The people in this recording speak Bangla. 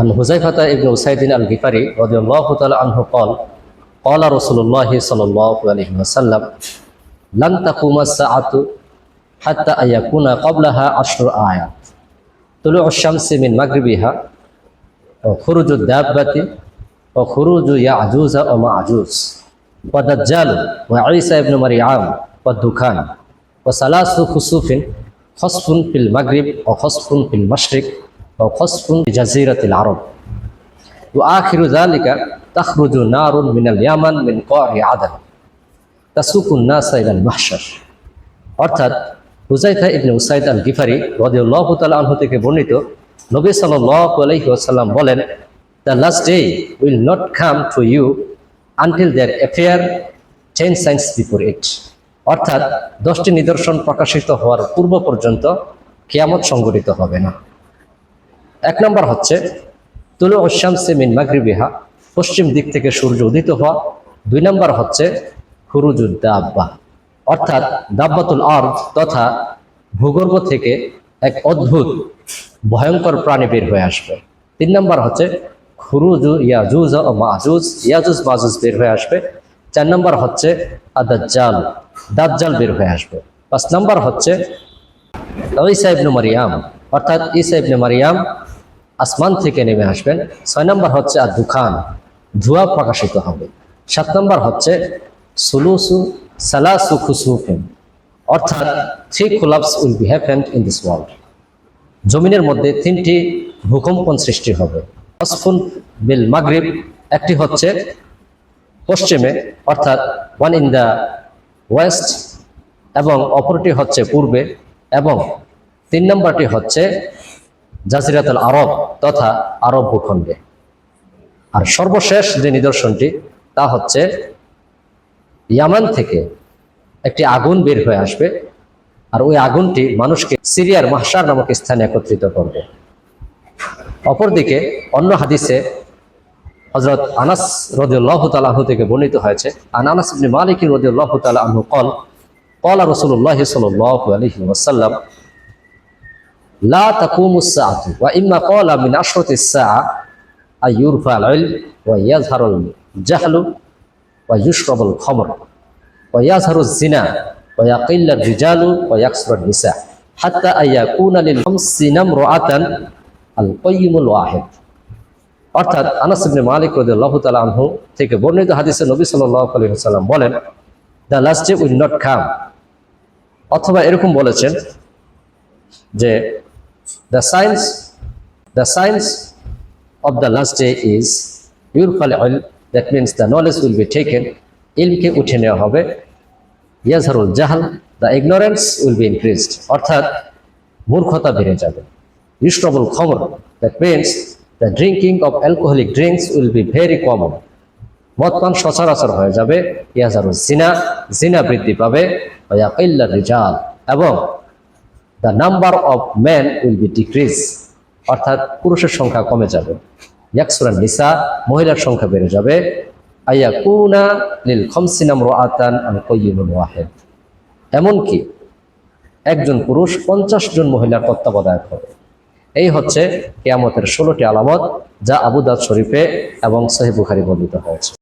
عن حذيفة بن أسيد الغفاري رضي الله تعالى عنه قال قال رسول الله صلى الله عليه وسلم لن تقوم الساعة حتى أن يكون قبلها عشر آيات. طلوع الشمس من مغربها وخروج الدابة وخروج يعجوز ومعجوز ودجال وعيسى ابن مريم والدخان وثلاث خسوف خصف في المغرب وخصف في المشرق ও খসফুন জাজিরাতিল আরব ও আখিরু জালিকা তাখরুজু নারুন মিনাল ইয়ামান মিন করি আদান তাসুকুন না সাইলাল মাহসার অর্থাৎ Huzaifa ibn Usaid al Ghifari রদিউল্লাহ তাল আনহু থেকে বর্ণিত নবী সাল্লাহ আলহি আসাল্লাম বলেন the last day will not come to you until there appear ten signs before it অর্থাৎ দশটি নিদর্শন প্রকাশিত হওয়ার পূর্ব পর্যন্ত কেয়ামত সংগঠিত হবে না। এক নম্বর হচ্ছে তুলু অশ্যামসে মিন মাগরিবিহা, পশ্চিম দিক থেকে সূর্য উদিত হওয়া। দুই নম্বর হচ্ছে খুরুজুদ্দাব্বা অর্থাৎ দাব্বাতুল আর্দ তথা ভূগর্ভ থেকে এক অদ্ভুত, ভয়ঙ্কর প্রাণী বের হয়ে আসবে। তিন নম্বর হচ্ছে, খুরুজু ইয়াজুজ ও মাজুজ, ইয়াজুজ মাজুজ বের হয়ে আসবে। চার নম্বর হচ্ছে, আদাজ্জাল, দাজ্জাল বের হয়ে আসবে। পাঁচ নম্বর হচ্ছে, ঈসা ইবনু মারিয়াম, অর্থাৎ ঈসা ইবনে মারিয়াম আসমান থেকে নেমে আসবেন। ছয় নম্বর হচ্ছে আর দুখান। ধোঁয়া প্রকাশিত হবে। সাত নম্বর হচ্ছে সুলুসু সালাসু খুসুফিন অর্থাৎ three collapses will be happened in this world জমিনের মধ্যে তিনটি ভূকম্পন সৃষ্টি হবে। অসফুন বিল মাগরিব। একটি হচ্ছে পশ্চিমে, অর্থাৎ ওয়ান ইন দ্য ওয়েস্ট এবং অপরটি হচ্ছে পূর্বে, এবং তিন নম্বরটি হচ্ছে জাজিরাতুল আরব তথা আরব ভূখণ্ডে। আর সর্বশেষ যে নিদর্শনটি, তা হচ্ছে ইয়ামান থেকে একটি আগুন বের হয়ে আসবে, আর ওই আগুনটি মানুষকে সিরিয়ার মাহসার নামক স্থানে একত্রিত করবে। অপরদিকে অন্য হাদিসে হজরত আনাস রদুল্লাহ তালাহ থেকে বর্ণিত হয়েছে আর আনাস মালিক রদুল্লাহ তালাহ কল কল আর রসুল্লাহ সাল আলহি ওসাল্লাম লা তাকুমুস সাআতু ওয়া ইম্মা ক্বালা মিন আশরাতিস সাআ আইয়ুরফাল ইলম ওয়া ইয়াযহারুল জাহলু ওয়া ইউশরাবুল খামর ওয়া ইয়াযহারুজ জিনা ওয়া ইয়াকিল্লুর রিজালু ওয়া ইয়াকসুরুন নিসা হাত্তা আইয়াকুনা লিল খামসি নামরাতান আল কাইয়িমুল ওয়াহিদ। অর্থাৎ আনাস ইবনে মালিক রাদিয়াল্লাহু তাআলা আনহু থেকে বর্ণিত হাদিসে নবী সাল্লাল্লাহু আলাইহি ওয়াসাল্লাম বলেন the last day will not come. অথবা এরকম বলেছেন যে the science the science of the last day is ইউরফাল oil that means the knowledge will be taken Ilkay উঠে নেওয়া হবে। ইয়াজহারুল Jahl the ignorance will be increased অর্থাৎ মূর্খতা বেড়ে যাবে। ইউস্ট্রবল খমর that means the drinking of alcoholic drinks will be very common মদপান সচরাচর হয়ে যাবে। ইয়াজারুল জিনা জিনা বৃদ্ধি পাবে। রিজাল এবং the number of man will be decrease অর্থাৎ পুরুষের সংখ্যা কমে যাবে। ইয়াকসুরান নিসা, মহিলার সংখ্যা বেড়ে যাবে। আইয়া কুনা লিল খমসিনাম রাতান ওয়াহেদ। এমনকি একজন পুরুষ পঞ্চাশ জন মহিলার তত্ত্বাবধায়ক হবে। এই হচ্ছে কেয়ামতের ষোলোটি আলামত যা আবুদাদ শরীফে এবং সহি বুখারি বর্ণিত হয়েছে।